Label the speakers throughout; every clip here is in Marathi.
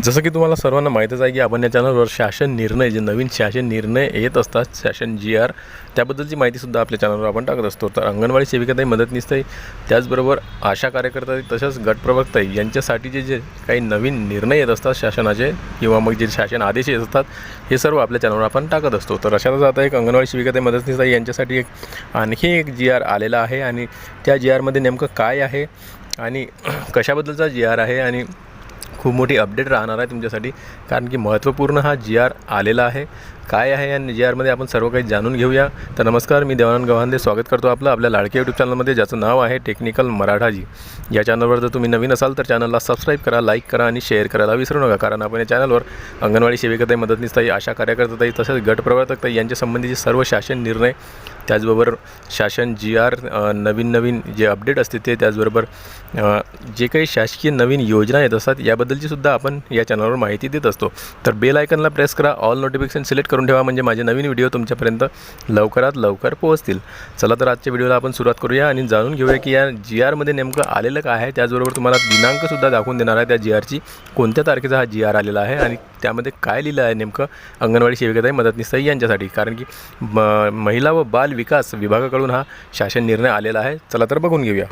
Speaker 1: जसं की तुम्हाला सर्वांना माहीतच आहे की आपण या चॅनलवर शासन निर्णय जे नवीन शासन निर्णय येत असतात शासन जी आर त्याबद्दलची माहितीसुद्धा आपल्या चॅनलवर आपण टाकत असतो. तर अंगणवाडी सेविकाताई मदतनीसताई त्याचबरोबर आशा कार्यकर्ता तसंच गटप्रवक्ताई यांच्यासाठी जे काही नवीन निर्णय येत असतात शासनाचे किंवा मग जे शासन आदेश येत असतात हे सर्व आपल्या चॅनलवर आपण टाकत असतो. तर अशातच आता एक अंगणवाडी सेविकाताई मदतनीसताई यांच्यासाठी एक आणखी एक जी आर आलेला आहे. आणि त्या जी आरमध्ये नेमकं काय आहे? आणि कशाबद्दलचा जी आर आहे? आणि खूप मोठी अपडेट राहणार आहे तुमच्यासाठी. कारण की महत्त्वपूर्ण हा जी आर आलेला आहे. काय आहे या जी आरमध्ये आपण सर्व काही जाणून घेऊया. तर नमस्कार मी देवानंद गव्हांदे स्वागत करतो आपलं आपल्या लाडके यूट्यूब चॅनलमध्ये ज्याचं नाव आहे टेक्निकल मराठाजी. या चॅनलवर जर तुम्ही नवीन असाल तर चॅनलला सबस्क्राईब करा लाईक करा आणि शेअर करायला विसरू नका. कारण आपण या चॅनलवर अंगणवाडी सेविकाताई मदतनीसताई आशा कार्यकर्ताताई तसेच गटप्रवर्तकताई यांच्या संबंधीचे सर्व शासन निर्णय त्याचबरोबर शासन जी आर नवीन नवीन जे अपडेट असते ते त्याचबरोबर जे काही शासकीय नवीन योजना येत असतात याबद्दलची सुद्धा आपण या चॅनलवर माहिती देत असतो. तर बेल आयकनला प्रेस करा ऑल नोटिफिकेशन सिलेक्ट करून ठेवा म्हणजे माझे नवीन व्हिडिओ तुमच्यापर्यंत लवकरात लवकर पोहोचतील. चला तर आजच्या व्हिडिओला आपण सुरुवात करूया आणि जाणून घेऊया की या जी आरमध्ये नेमकं आलेलं काय आहे. त्याचबरोबर तुम्हाला दिनांकसुद्धा दाखवून देणार आहे त्या जी आरची कोणत्या तारखेचा हा जी आर आलेला आहे आणि त्यामध्ये काय लिहिलं आहे नेमकं अंगणवाडी सेविकाताई मदतनीसताई यांच्यासाठी. कारण की म महिला व बाल विकास विभागाकडून हा शासन निर्णय आलेला आहे. चला तर बघून घेऊया.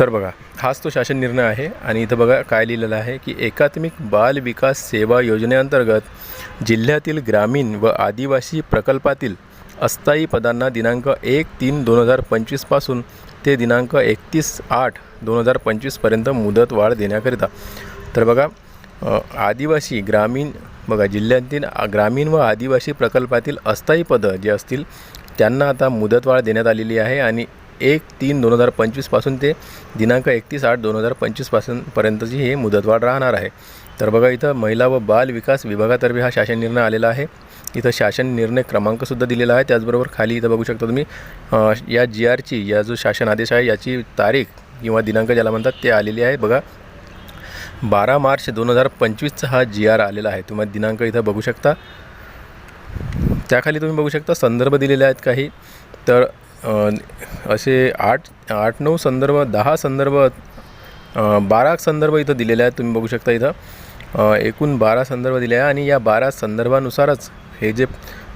Speaker 1: तर बघा हाच तो शासन निर्णय आहे आणि इथं बघा काय लिहिलेलं आहे की एकात्मिक बाल विकास सेवा योजनेअंतर्गत जिल्ह्यातील ग्रामीण व आदिवासी प्रकल्पातील अस्थायी पदांना दिनांक एक तीन दोन हजार पंचवीसपासून ते दिनांक एकतीस आठ दोन हजार पंचवीसपर्यंत मुदतवाढ देण्याकरिता. तर बघा आदिवासी ग्रामीण बघा जिल्ह्यातील ग्रामीण व आदिवासी प्रकल्पातील अस्थायी पदं जे असतील त्यांना आता मुदतवाढ देण्यात आलेली आहे आणि एक तीन दोन हजार पंचवीसपासून ते दिनांक एकतीस आठ दोन हजार पंचवीसपासून पर्यंतची हे मुदतवाढ राहणार आहे. तर बघा इथं महिला व बाल विकास विभागातर्फे हा शासन निर्णय आलेला आहे. इथं शासन निर्णय क्रमांकसुद्धा दिलेला आहे. त्याचबरोबर खाली इथं बघू शकता तुम्ही या जी आरची या जो शासन आदेश आहे याची तारीख किंवा दिनांक ज्याला म्हणतात ते आलेली आहे. बघा बारा मार्च दोन हजार पंचवीसचा हा जी आर आलेला आहे. तुम्हाला दिनांक इथं बघू शकता. त्याखाली तुम्ही बघू शकता संदर्भ दिलेले आहेत काही. तर असे आठ आठ नऊ संदर्भ दहा संदर्भ बारा संदर्भ इथं दिलेले आहेत तुम्ही बघू शकता इथं. एकूण बारा संदर्भ दिले आहे आणि या बारा संदर्भानुसारच हे जे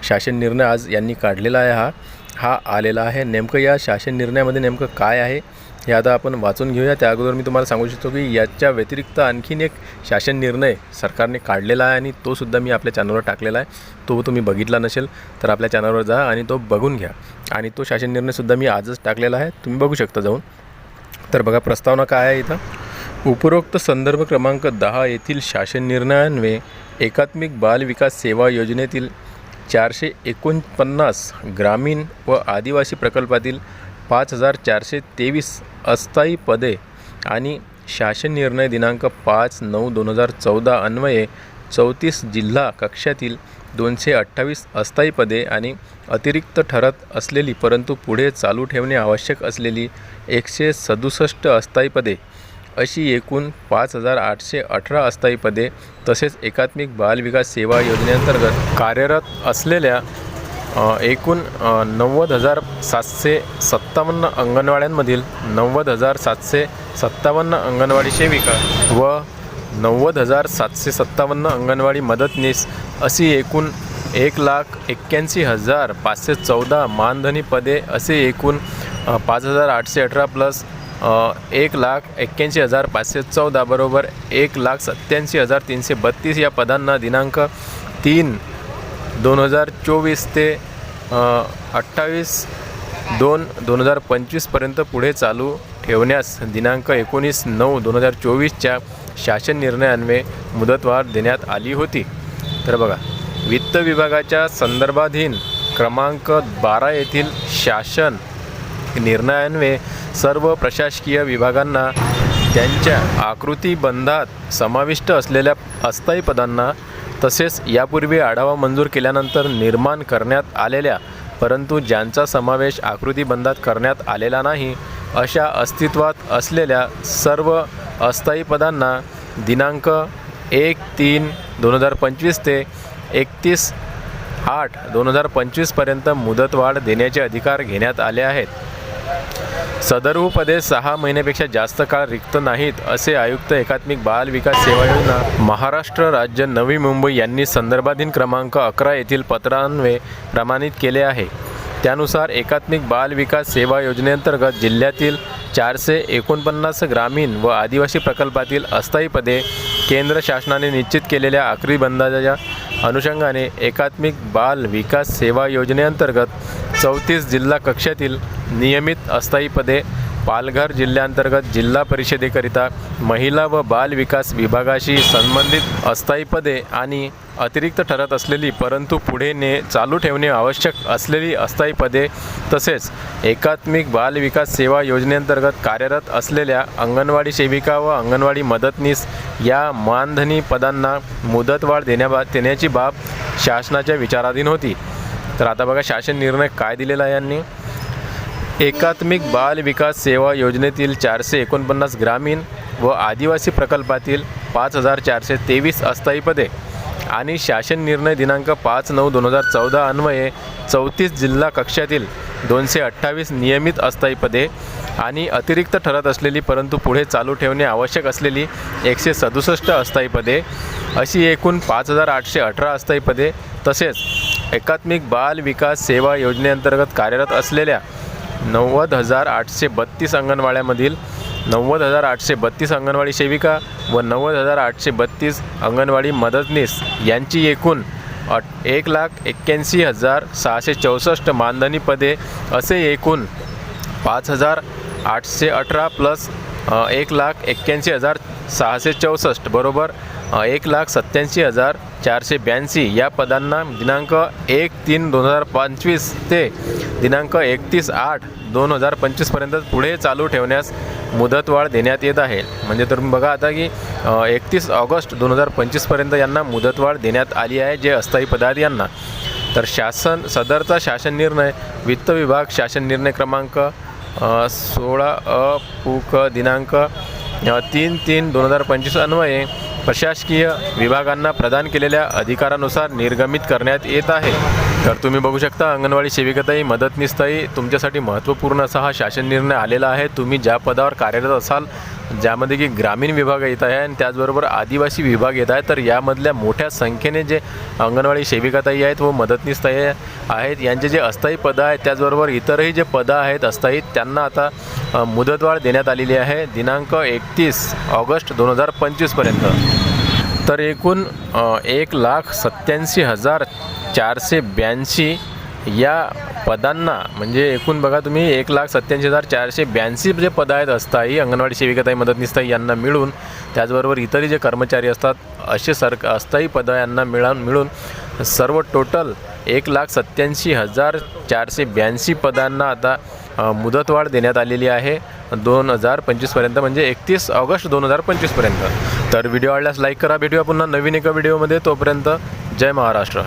Speaker 1: शासन निर्णय आज यांनी काढलेला आहे हा हा आलेला आहे. नेमकं या शासन निर्णयामध्ये नेमकं काय आहे? हे आता आपण वाचून घेऊया. त्या अगोदर मी तुम्हाला सांगू शकतो की याच्या व्यतिरिक्त आणखीन एक शासन निर्णय सरकारने काढलेला आहे आणि तोसुद्धा मी आपल्या चॅनलवर टाकलेला आहे. तो तुम्ही बघितला नसेल तर आपल्या चॅनलवर जा आणि तो बघून घ्या. आणि तो शासन निर्णयसुद्धा मी आजच टाकलेला आहे. तुम्ही बघू शकता जाऊन. तर बघा प्रस्तावना काय आहे इथं? उपरोक्त संदर्भ क्रमांक दहा येथील शासन निर्णयान्वये एकात्मिक बाल विकास सेवा योजनेतील चारशे एकोणपन्नास ग्रामीण व आदिवासी प्रकल्पातील पाच हजार चारशे तेवीस अस्थायी पदे आणि शासन निर्णय दिनांक पाच नऊ दोन हजार चौदा अन्वये चौतीस जिल्हा कक्षातील दोनशे अठ्ठावीस अस्थायी पदे आणि अतिरिक्त ठरत असलेली परंतु पुढे चालू ठेवणे आवश्यक असलेली एकशे सदुसष्ट अस्थायी पदे अशी एकूण पाच हजार आठशे अठरा अस्थायी पदे तसेच एकात्मिक बाल विकास सेवा योजनेअंतर्गत कार्यरत असलेल्या एकूण नव्वद हजार सातशे सत्तावन्न अंगणवाड्यांमधील नव्वद हजार सातशे सत्तावन्न अंगणवाडी सेविका व नव्वद हजार सातशे सत्तावन्न अंगणवाडी मदतनीस अशी एकूण एक लाख एक्क्याऐंशी हजार पाचशे चौदा मानधनी पदे असे एकूण पाच हजार आठशे अठरा प्लस एक लाख एक्क्याऐंशी हजार पाचशे चौदा बरोबर एक लाख सत्त्याऐंशी हजार तीनशे बत्तीस या पदांना दिनांक तीन दोन हजार चोवीस ते अठ्ठावीस दोन दोन हजार पंचवीसपर्यंत पुढे चालू ठेवण्यास दिनांक एकोणीस नऊ दोन हजार चोवीसच्या शासन निर्णयान्वये मुदतवाढ देण्यात आली होती. तर बघा वित्त विभागाच्या संदर्भाधीन क्रमांक बारा येथील शासन निर्णयान्वये सर्व प्रशासकीय विभागांना त्यांच्या आकृतीबंधात समाविष्ट असलेल्या अस्थायी पदांना तसेच यापूर्वी आढावा मंजूर केल्यानंतर निर्माण करण्यात आलेल्या परंतु ज्यांचा समावेश आकृतीबंधात करण्यात आलेला नाही अशा अस्तित्वात असलेल्या सर्व अस्थायी पदांना दिनांक एक तीन दोन हजार पंचवीस ते एकतीस आठ दोन हजार पंचवीसपर्यंत मुदतवाढ देण्याचे अधिकार घेण्यात आले आहेत. सदर पदे सहा महिन्यापेक्षा जास्त काळ रिक्त नाहीत असे आयुक्त एकात्मिक बाल विकास सेवा योजना महाराष्ट्र राज्य नवी मुंबई यांनी संदर्भाधीन क्रमांक अकरा येथील पत्रान्वे प्रमाणित केले आहे. त्यानुसार एकात्मिक बाल विकास सेवा योजनेअंतर्गत जिल्ह्यातील चारशे एकोणपन्नास ग्रामीण व आदिवासी प्रकल्पातील अस्थायी पदे केंद्र शासनाने निश्चित केलेल्या आखरी बंदाजाच्या अनुषंगाने एकात्मिक बाल विकास सेवा योजनेअंतर्गत चौतीस जिल्हा कक्षातील नियमित अस्थायी पदे पालघर जिल्ह्यांतर्गत जिल्हा परिषदेकरिता महिला व बाल विकास विभागाशी संबंधित अस्थायी पदे आणि अतिरिक्त ठरत असलेली परंतु पुढे ने चालू ठेवणे आवश्यक असलेली अस्थायी पदे तसेच एकात्मिक बाल विकास सेवा योजनेअंतर्गत कार्यरत असलेल्या अंगणवाडी सेविका व अंगणवाडी मदतनीस या मानधनी पदांना मुदतवाढ देण्याबा देण्याची बाब शासनाच्या विचाराधीन होती. तर आता बघा शासन निर्णय काय दिलेला आहे यांनी? एकात्मिक बाल विकास सेवा योजनेतील चारशे एकोणपन्नास ग्रामीण व आदिवासी प्रकल्पातील पाच हजार चारशे तेवीस अस्थायी पदे आणि शासन निर्णय दिनांक पाच नऊ दोन हजार चौदा अन्वये चौतीस जिल्हा कक्षातील दोनशे अठ्ठावीस नियमित अस्थायी पदे आणि अतिरिक्त ठरत असलेली परंतु पुढे चालू ठेवणे आवश्यक असलेली एकशे सदुसष्ट अस्थायी पदे अशी एकूण पाच हजार आठशे अठरा अस्थायी पदे तसेच एकात्मिक बाल विकास सेवा योजनेअंतर्गत कार्यरत असलेल्या नव्वद हजार आठशे बत्तीस अंगणवाड्यामधील नव्वद हजार आठशे बत्तीस अंगणवाडी सेविका व नव्वद हजार आठशे बत्तीस अंगणवाडी मदतनीस यांची एकूण अट एक लाख एक्क्याऐंशी हजार सहाशे चौसष्ट मानधनी पदे असे एकूण पाच हजार आठशे अठरा प्लस एक लाख एक्क्याऐंशी हजार सहाशे चौसष्ट. बरोबर? एक लाख सत्त्याऐंशी हजार चारशे ब्याऐंशी या पदांना दिनांक एक तीन दोन हजार पंचवीस ते दिनांक एकतीस आठ दोन हजार पंचवीसपर्यंत पुढे चालू ठेवण्यास मुदतवाढ देण्यात येत आहे. म्हणजे तुम्ही बघा आता की एकतीस ऑगस्ट दोन हजार पंचवीसपर्यंत यांना मुदतवाढ देण्यात आली आहे जे अस्थायी पदार्थ यांना. तर शासन सदरचा शासन निर्णय वित्त विभाग शासन निर्णय क्रमांक सोळा अ पुक दिनांक तीन तीन दोन हजार पंचवीस अन्वये प्रशासकीय विभागांना प्रदान केलेल्या अधिकारानुसार निर्गमित करण्यात येत आहे. तर तुम्ही बघू शकता अंगणवाडी सेविकाताई मदतनीसताई तुमच्यासाठी महत्त्वपूर्ण असा हा शासन निर्णय आलेला आहे. तुम्ही ज्या पदावर कार्यरत असाल ज्यामध्ये की ग्रामीण विभाग येत आहे आणि त्याचबरोबर आदिवासी विभाग येत आहे तर यामधल्या मोठ्या संख्येने जे अंगणवाडी सेविकाताई आहेत व मदतनीसताई आहेत यांचे जे अस्थायी पदं आहेत त्याचबरोबर इतरही जे पदं आहेत अस्थायी त्यांना आता मुदतवाढ देण्यात आलेली आहे. दिनांक एकतीस ऑगस्ट दोन हजार पंचवीसपर्यंत तर एकूण एक लाख सत्याऐंशी हजार चारशे ब्याऐंशी या पदांना म्हणजे एकूण बघा तुम्ही एक लाख सत्याऐंशी हजार चारशे ब्याऐंशी जे पदं आहेत असताही अंगणवाडी सेविकाताई मदतनीसताई यांना मिळून त्याचबरोबर इतरही जे कर्मचारी असतात असे सर अस्थायी पदं यांना मिळून मिळून सर्व टोटल एक लाख सत्याऐंशी हजार चारशे ब्याऐंशी पदांना आता मुदतवाढ देण्यात आलेली आहे. दोन हजार पंचवीसपर्यंत म्हणजे एकतीस ऑगस्ट दोन हजार पंचवीसपर्यंत तर व्हिडिओ आवडल्यास लाईक करा. भेटूया पुन्हा नवीन एका व्हिडिओमध्ये. तोपर्यंत जय महाराष्ट्र.